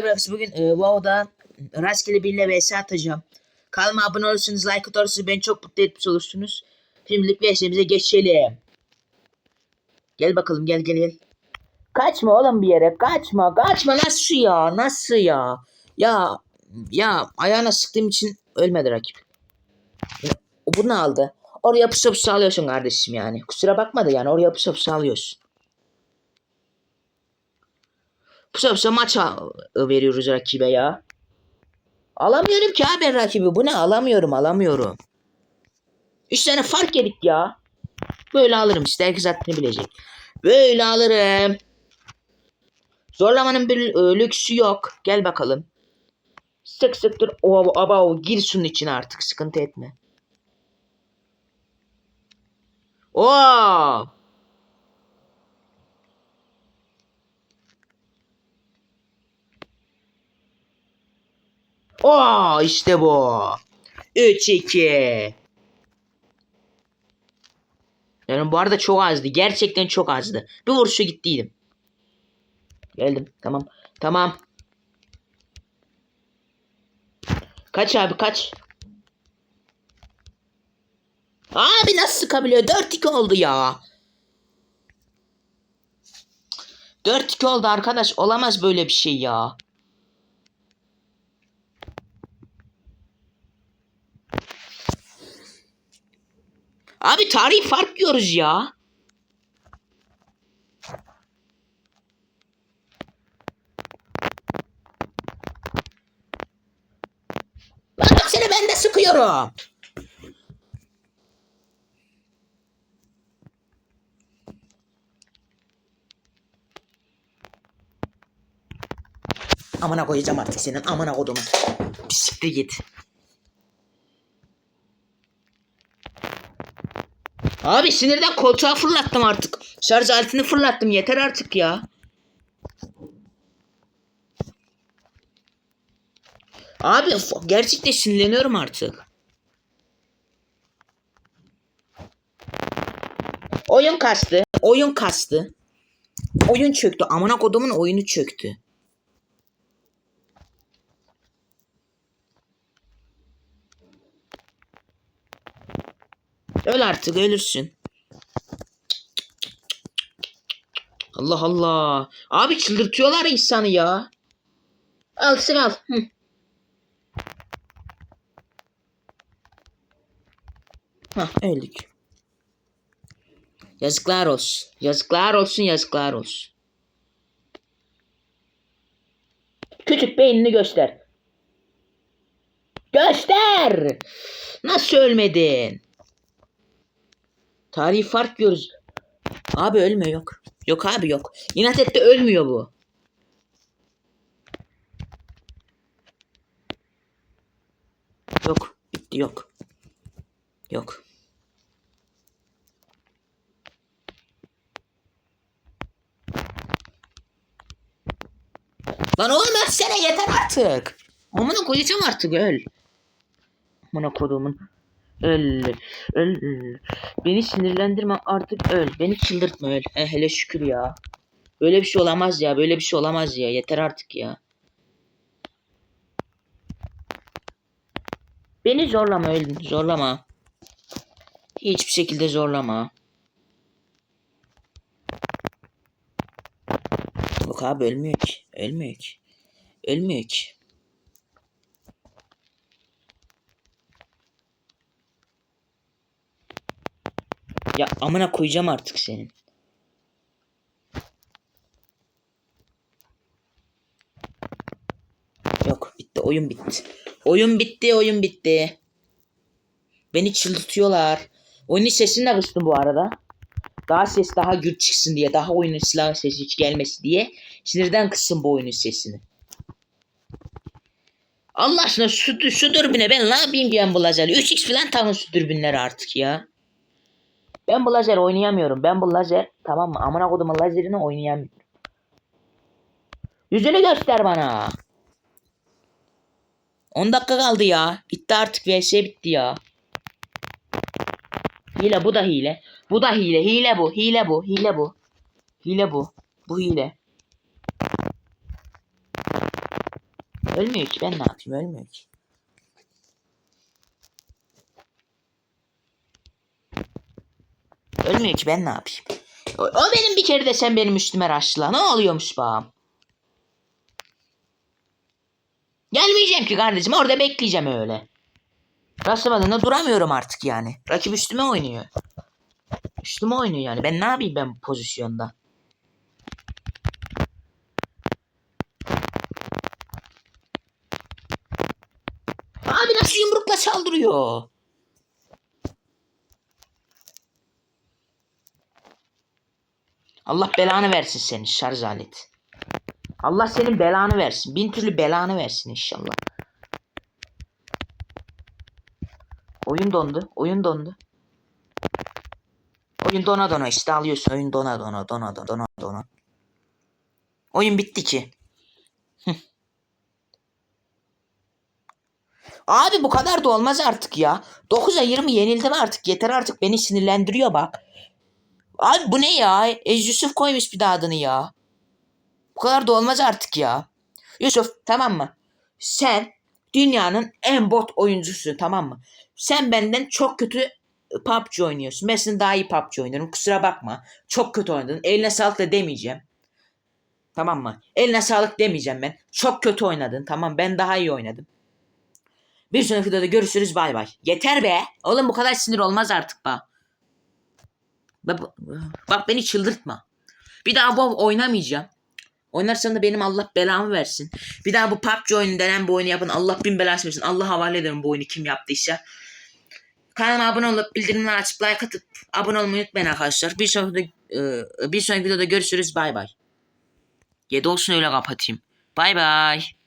Evet, bugün e, WoW'da rastgele biriyle vs atacağım. Kanalıma abone olursanız, like atarsanız beni çok mutlu etmiş olursunuz. Şimdilik vs'imize geçelim. Gel bakalım gel gel gel. Kaçma oğlum bir yere kaçma kaçma nasıl ya nasıl ya. Ya ya ayağına sıktığım için ölmedi rakip. Bunu aldı. Oraya pusu pusu alıyorsun kardeşim yani. Kusura bakma da yani oraya pusu pusu alıyorsun. Pusa pusa maç al- veriyoruz rakibe ya. Alamıyorum ki abi rakibi. Bu ne? Alamıyorum alamıyorum. Üç tane fark yedik ya. Böyle alırım işte. Herkes haddini bilecek. Böyle alırım. Zorlamanın bir e, lüksü yok. Gel bakalım. Sık sık dur. O, aba o. Gir şunun içine artık. Sıkıntı etme. Oo. Oo işte bu. 3-2. Yani bu arada çok azdı. Gerçekten çok azdı. Bir vuruşa gittiydim. Geldim. Tamam. Tamam. Kaç abi kaç. Abi nasıl sıkabiliyor? 4-2 oldu ya. 4-2 oldu arkadaş. Olamaz böyle bir şey ya. Abi tarihi fark diyoruz ya. Bak seni ben de sıkıyorum. Amına koyacağım artık senin amına kodumun. Bir siktir git. Abi sinirden koltuğa fırlattım artık. Şarj aletini fırlattım yeter artık ya. Abi gerçekten sinirleniyorum artık. Oyun kastı. Oyun kastı. Oyun çöktü. Amına kodumun oyunu çöktü. Öl artık ölürsün. Allah Allah. Abi çıldırtıyorlar insanı ya. Al sen al. Hı. Hah öldük. Yazıklar olsun. Yazıklar olsun yazıklar olsun. Küçük beynini göster. Göster. Nasıl ölmedin? Tarihi fark görürüz. Abi ölmüyor yok. Yok abi yok. İnat etti ölmüyor bu. Yok. Bitti yok. Yok. Lan oğlum ölsene yeter artık. Amına koyacağım artık öl. Amına kodumun. Öl. Öl. Beni sinirlendirme artık öl. Beni çıldırtma öl. He, hele şükür ya. Böyle bir şey olamaz ya. Böyle bir şey olamaz ya. Yeter artık ya. Beni zorlama öl. Zorlama. Hiçbir şekilde zorlama. Yok abi ölmüyor ki. Ölmüyor ki. Ölmüyor ki. Ya amına koyacağım artık senin. Yok bitti oyun bitti. Oyun bitti oyun bitti. Beni çıldırtıyorlar. Oyunun sesini de kıstım bu arada. Daha ses daha gür çıksın diye. Daha oyunun silah sesi hiç gelmesi diye. Sinirden kıstım bu oyunun sesini. Allah aşkına şu, şu dürbüne ben ne yapayım diyen bu lazerle. 3x falan takın şu dürbünleri artık ya. Ben bu lazer oynayamıyorum. Ben bu lazer tamam mı? Amına kodumun lazerini oynayamıyorum. Yüzünü göster bana. 10 dakika kaldı ya. Bitti artık vs bitti ya. Hile bu da hile. Bu da hile. Hile bu. Hile bu. Hile bu. Hile bu. Bu hile. Ölmüyor ki ben ne yapayım ölmüyor ki. Ölmüyor ki ben ne yapayım. O, benim bir kere de sen benim üstüme raşla. Ne oluyormuş bağım? Gelmeyeceğim ki kardeşim orada bekleyeceğim öyle. Rastlamadığında duramıyorum artık yani. Rakip üstüme oynuyor. Üstüme oynuyor yani. Ben ne yapayım ben bu pozisyonda? Abi nasıl yumrukla saldırıyor? Allah belanı versin senin şarj aleti. Allah senin belanı versin. Bin türlü belanı versin inşallah. Oyun dondu. Oyun dondu. Oyun dona dona işte alıyorsun. Oyun dona dona dona dona dona dona. Oyun bitti ki. Abi bu kadar da olmaz artık ya. 9'a 20 yenildim artık. Yeter artık beni sinirlendiriyor bak. Abi bu ne ya? Ez Yusuf koymuş bir daha adını ya. Bu kadar da olmaz artık ya. Yusuf tamam mı? Sen dünyanın en bot oyuncusun tamam mı? Sen benden çok kötü PUBG oynuyorsun. Ben senin daha iyi PUBG oynuyorum. Kusura bakma. Çok kötü oynadın. Eline sağlık da demeyeceğim. Tamam mı? Eline sağlık demeyeceğim ben. Çok kötü oynadın. Tamam ben daha iyi oynadım. Bir sonraki videoda görüşürüz bay bay. Yeter be. Oğlum bu kadar sinir olmaz artık bak. Bak, bak beni çıldırtma. Bir daha bu oynamayacağım. Oynarsan da benim Allah belamı versin. Bir daha bu PUBG oyunu denen bu oyunu yapın. Allah bin belası versin. Allah havale ederim bu oyunu kim yaptıysa. Kanalıma abone olup bildirimleri açıp like atıp abone olmayı unutmayın arkadaşlar. Bir sonraki, e, bir sonraki videoda görüşürüz. Bay bay. 7 olsun öyle kapatayım. Bay bay.